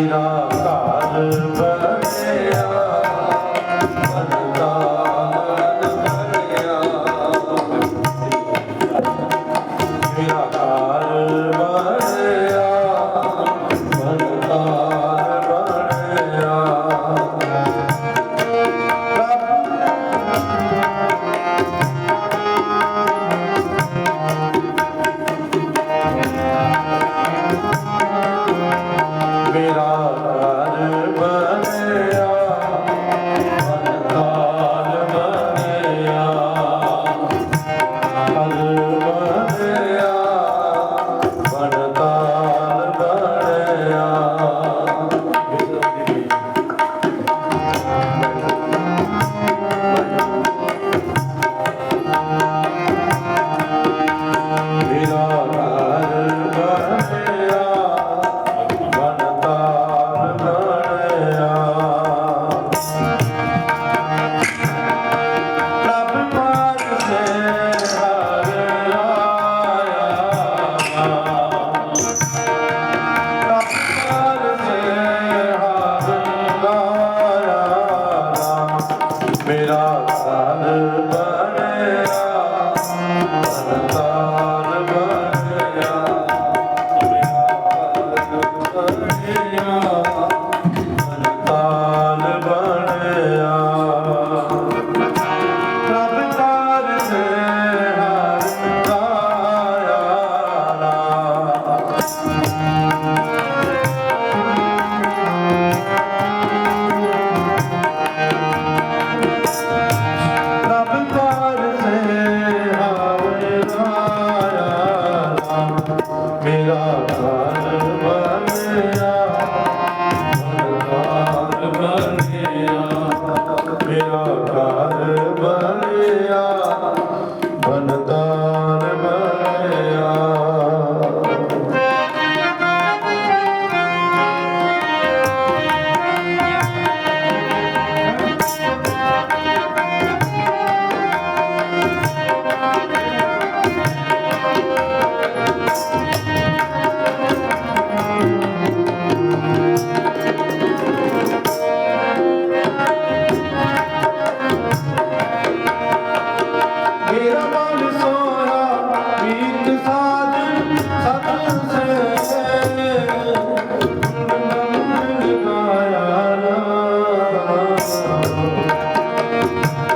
तेरा काल ਮੇਰਾ ਸਾਲ ਬਣਿਆ ਸਰਦਾਰ ਬਣਿਆ ਮੇਰਾ ਬਲ ਬਣਿਆ ਮੇਰਾ ਘਰ Música